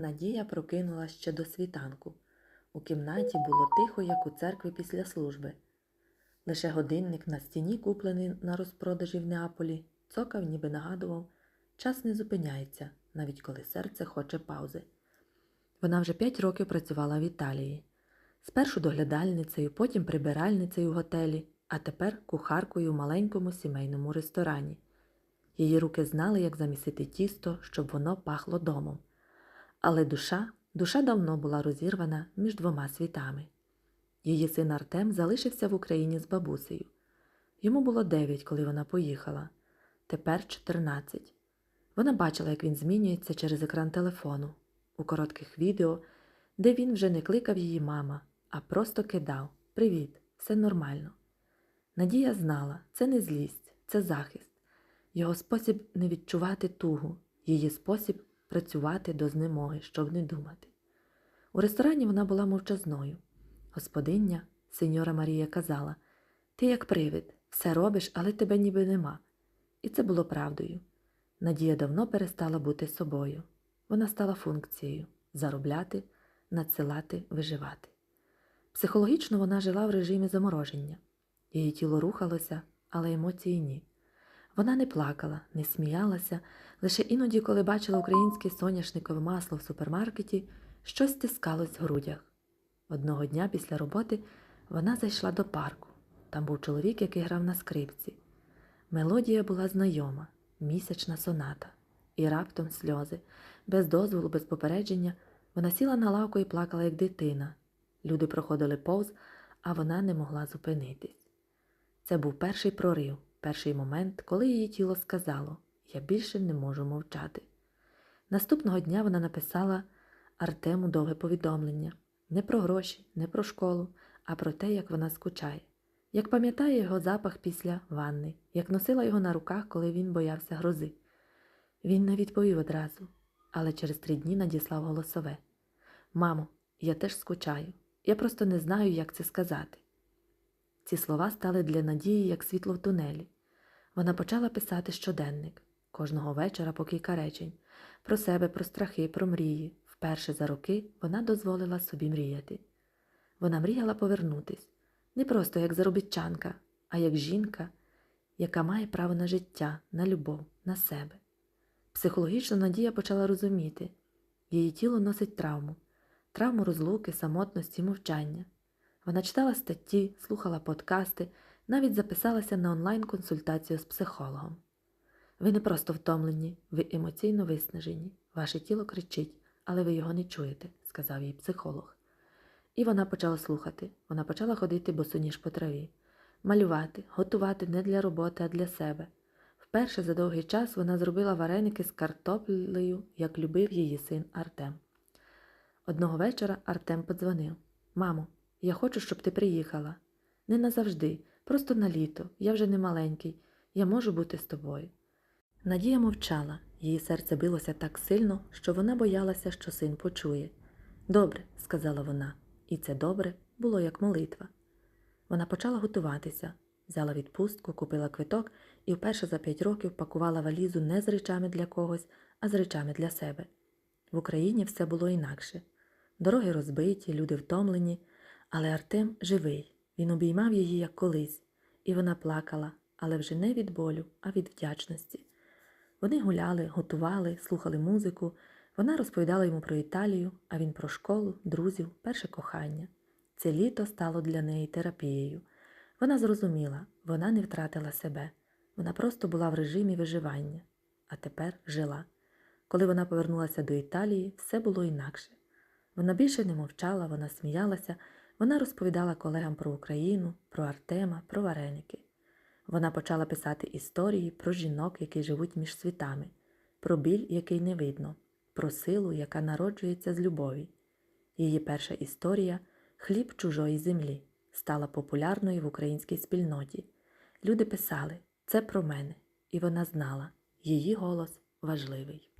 Надія прокинула ще до світанку. У кімнаті було тихо, як у церкві після служби. Лише годинник на стіні, куплений на розпродажі в Неаполі, цокав, ніби нагадував, час не зупиняється, навіть коли серце хоче паузи. Вона вже п'ять років працювала в Італії. Спершу доглядальницею, потім прибиральницею в готелі, а тепер кухаркою в маленькому сімейному ресторані. Її руки знали, як замісити тісто, щоб воно пахло домом. Але душа, душа давно була розірвана між двома світами. Її син Артем залишився в Україні з бабусею. Йому було дев'ять, коли вона поїхала, тепер чотирнадцять. Вона бачила, як він змінюється через екран телефону, у коротких відео, де він вже не кликав її мама, а просто кидав Привіт, все нормально. Надія знала, це не злість, це захист, його спосіб не відчувати тугу, її спосіб працювати до знемоги, щоб не думати. У ресторані вона була мовчазною. Господиня, сеньора Марія, казала Ти як привид, все робиш, але тебе ніби нема. І це було правдою. Надія давно перестала бути собою. Вона стала функцією заробляти, надсилати, виживати. Психологічно вона жила в режимі замороження. Її тіло рухалося, але емоції ні. Вона не плакала, не сміялася, лише іноді, коли бачила українське соняшникове масло в супермаркеті, щось стискалось в грудях. Одного дня після роботи вона зайшла до парку. Там був чоловік, який грав на скрипці. Мелодія була знайома, місячна соната, і раптом сльози. Без дозволу, без попередження, вона сіла на лавку і плакала, як дитина. Люди проходили повз, а вона не могла зупинитись. Це був перший прорив, перший момент, коли її тіло сказало Я більше не можу мовчати. Наступного дня вона написала Артему довге повідомлення не про гроші, не про школу, а про те, як вона скучає, як пам'ятає його запах після ванни, як носила його на руках, коли він боявся грози. Він не відповів одразу, але через три дні надіслав голосове Мамо, я теж скучаю. Я просто не знаю, як це сказати. Ці слова стали для Надії як світло в тунелі. Вона почала писати щоденник кожного вечора по кілька речень про себе, про страхи, про мрії. Вперше за роки вона дозволила собі мріяти. Вона мріяла повернутись не просто як заробітчанка, а як жінка, яка має право на життя, на любов, на себе. Психологічно Надія почала розуміти її тіло носить травму, травму розлуки, самотності, мовчання. Вона читала статті, слухала подкасти, навіть записалася на онлайн-консультацію з психологом. Ви не просто втомлені, ви емоційно виснажені, ваше тіло кричить, але ви його не чуєте, сказав їй психолог. І вона почала слухати, вона почала ходити босоніж по траві, малювати, готувати не для роботи, а для себе. Вперше за довгий час вона зробила вареники з картоплею, як любив її син Артем. Одного вечора Артем подзвонив Мамо, я хочу, щоб ти приїхала. Не назавжди, просто на літо, я вже не маленький, я можу бути з тобою. Надія мовчала, її серце билося так сильно, що вона боялася, що син почує. Добре, сказала вона, і це добре було як молитва. Вона почала готуватися, взяла відпустку, купила квиток і вперше за п'ять років пакувала валізу не з речами для когось, а з речами для себе. В Україні все було інакше. Дороги розбиті, люди втомлені, але Артем живий. Він обіймав її, як колись, і вона плакала, але вже не від болю, а від вдячності. Вони гуляли, готували, слухали музику. Вона розповідала йому про Італію, а він про школу, друзів, перше кохання. Це літо стало для неї терапією. Вона зрозуміла, вона не втратила себе. Вона просто була в режимі виживання, а тепер жила. Коли вона повернулася до Італії, все було інакше. Вона більше не мовчала, вона сміялася, вона розповідала колегам про Україну, про Артема, про вареники. Вона почала писати історії про жінок, які живуть між світами, про біль, який не видно, про силу, яка народжується з любові. Її перша історія Хліб чужої землі стала популярною в українській спільноті. Люди писали це про мене, і вона знала, її голос важливий.